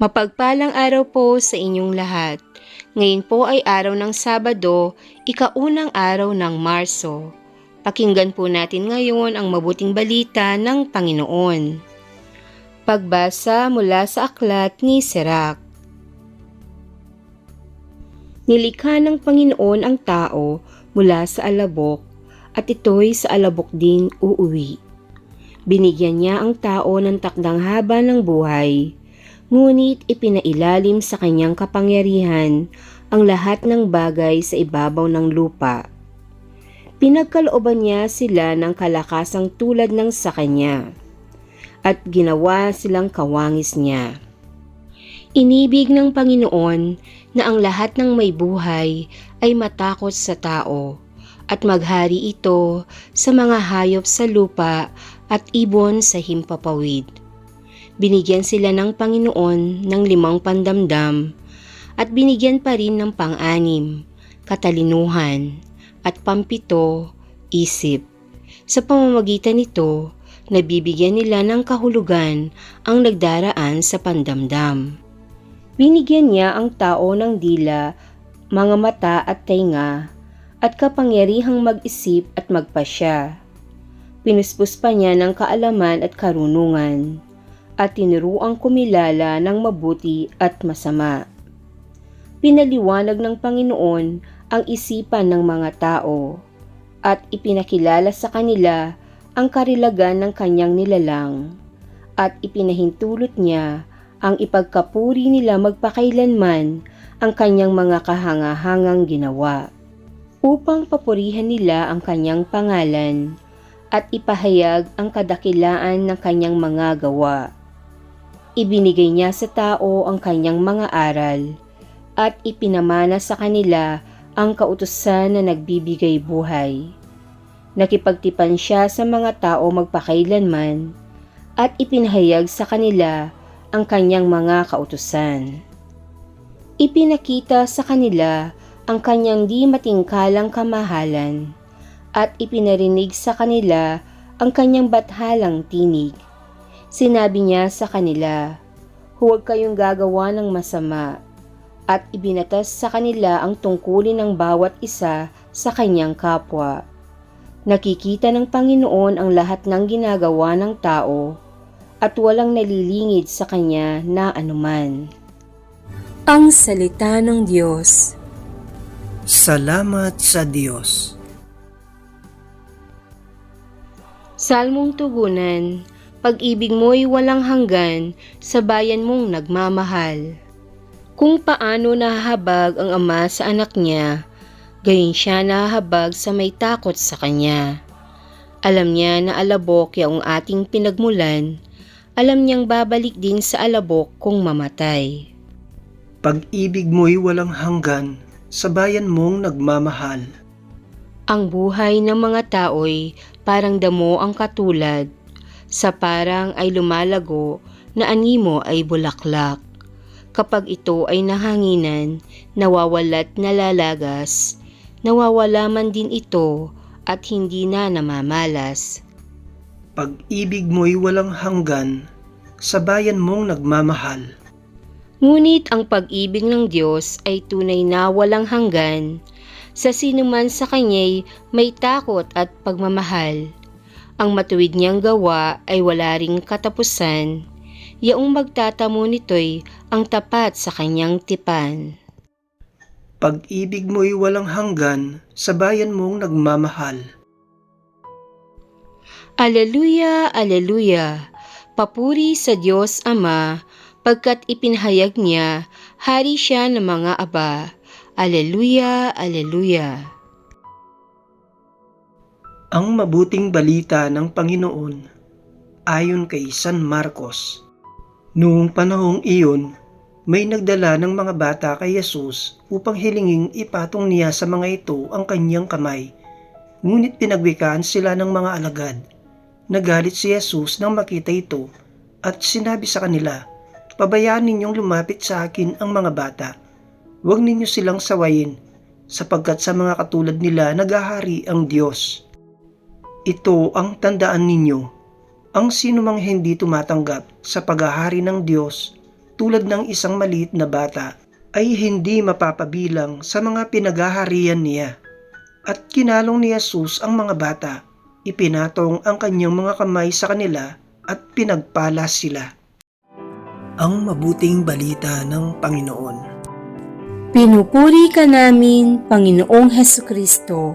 Mapagpalang araw po sa inyong lahat. Ngayon po ay araw ng Sabado, ikaunang araw ng Marso. Pakinggan po natin ngayon ang mabuting balita ng Panginoon. Pagbasa mula sa aklat ni Sirach. Nilikha ng Panginoon ang tao mula sa alabok at ito'y sa alabok din uuwi. Binigyan niya ang tao ng takdang haba ng buhay ngunit ipinailalim sa kanyang kapangyarihan ang lahat ng bagay sa ibabaw ng lupa. Pinagkalooban niya sila ng kalakasang tulad ng sa kanya, at ginawa silang kawangis niya. Inibig ng Panginoon na ang lahat ng may buhay ay matakot sa tao, at maghari ito sa mga hayop sa lupa at ibon sa himpapawid binigyan sila ng Panginoon ng limang pandamdam at binigyan pa rin ng pang-anim, katalinuhan, at pampito, isip. Sa pamamagitan nito, nabibigyan nila ng kahulugan ang nagdaraan sa pandamdam. Binigyan niya ang tao ng dila, mga mata at tainga, at kapangyarihang mag-isip at magpasya. Pinuspos pa niya ng kaalaman at karunungan at tinuruang kumilala ng mabuti at masama. Pinaliwanag ng Panginoon ang isipan ng mga tao at ipinakilala sa kanila ang karilagan ng kanyang nilalang at ipinahintulot niya ang ipagkapuri nila magpakailanman ang kanyang mga kahangahangang ginawa upang papurihan nila ang kanyang pangalan at ipahayag ang kadakilaan ng kanyang mga gawa. Ibinigay niya sa tao ang kanyang mga aral at ipinamana sa kanila ang kautusan na nagbibigay buhay. Nakipagtipan siya sa mga tao magpakailanman at ipinahayag sa kanila ang kanyang mga kautusan. Ipinakita sa kanila ang kanyang di matingkalang kamahalan at ipinarinig sa kanila ang kanyang bathalang tinig Sinabi niya sa kanila, Huwag kayong gagawa ng masama, at ibinatas sa kanila ang tungkulin ng bawat isa sa kanyang kapwa. Nakikita ng Panginoon ang lahat ng ginagawa ng tao, at walang nalilingid sa kanya na anuman. Ang Salita ng Diyos Salamat sa Diyos. Salmong Tugunan pag-ibig mo'y walang hanggan sa bayan mong nagmamahal. Kung paano nahahabag ang ama sa anak niya, gayon siya nahahabag sa may takot sa kanya. Alam niya na alabok yung ating pinagmulan, alam niyang babalik din sa alabok kung mamatay. Pag-ibig mo'y walang hanggan sa bayan mong nagmamahal. Ang buhay ng mga tao'y parang damo ang katulad sa parang ay lumalago na animo ay bulaklak. Kapag ito ay nahanginan, nawawalat nalalagas, nawawala man din ito at hindi na namamalas. Pag-ibig mo'y walang hanggan sa bayan mong nagmamahal. Ngunit ang pag-ibig ng Diyos ay tunay na walang hanggan sa sinuman sa Kanya'y may takot at pagmamahal ang matuwid niyang gawa ay wala ring katapusan, yaong magtatamo nito'y ang tapat sa kanyang tipan. Pag-ibig mo'y walang hanggan sa bayan mong nagmamahal. Aleluya, Aleluya! Papuri sa Diyos Ama, pagkat ipinahayag niya, hari siya ng mga aba. Aleluya, Aleluya! Ang mabuting balita ng Panginoon ayon kay San Marcos. Noong panahong iyon, may nagdala ng mga bata kay Jesus upang hilinging ipatong niya sa mga ito ang kanyang kamay. Ngunit pinagwikaan sila ng mga alagad. Nagalit si Jesus nang makita ito at sinabi sa kanila, Pabayaan ninyong lumapit sa akin ang mga bata. Huwag ninyo silang sawayin sapagkat sa mga katulad nila nagahari ang Diyos. Ito ang tandaan ninyo. Ang sinumang hindi tumatanggap sa paghahari ng Diyos tulad ng isang maliit na bata ay hindi mapapabilang sa mga pinaghaharian niya. At kinalong ni Jesus ang mga bata, ipinatong ang kanyang mga kamay sa kanila at pinagpala sila. Ang mabuting balita ng Panginoon. Pinupuri ka namin, Panginoong Heso Kristo.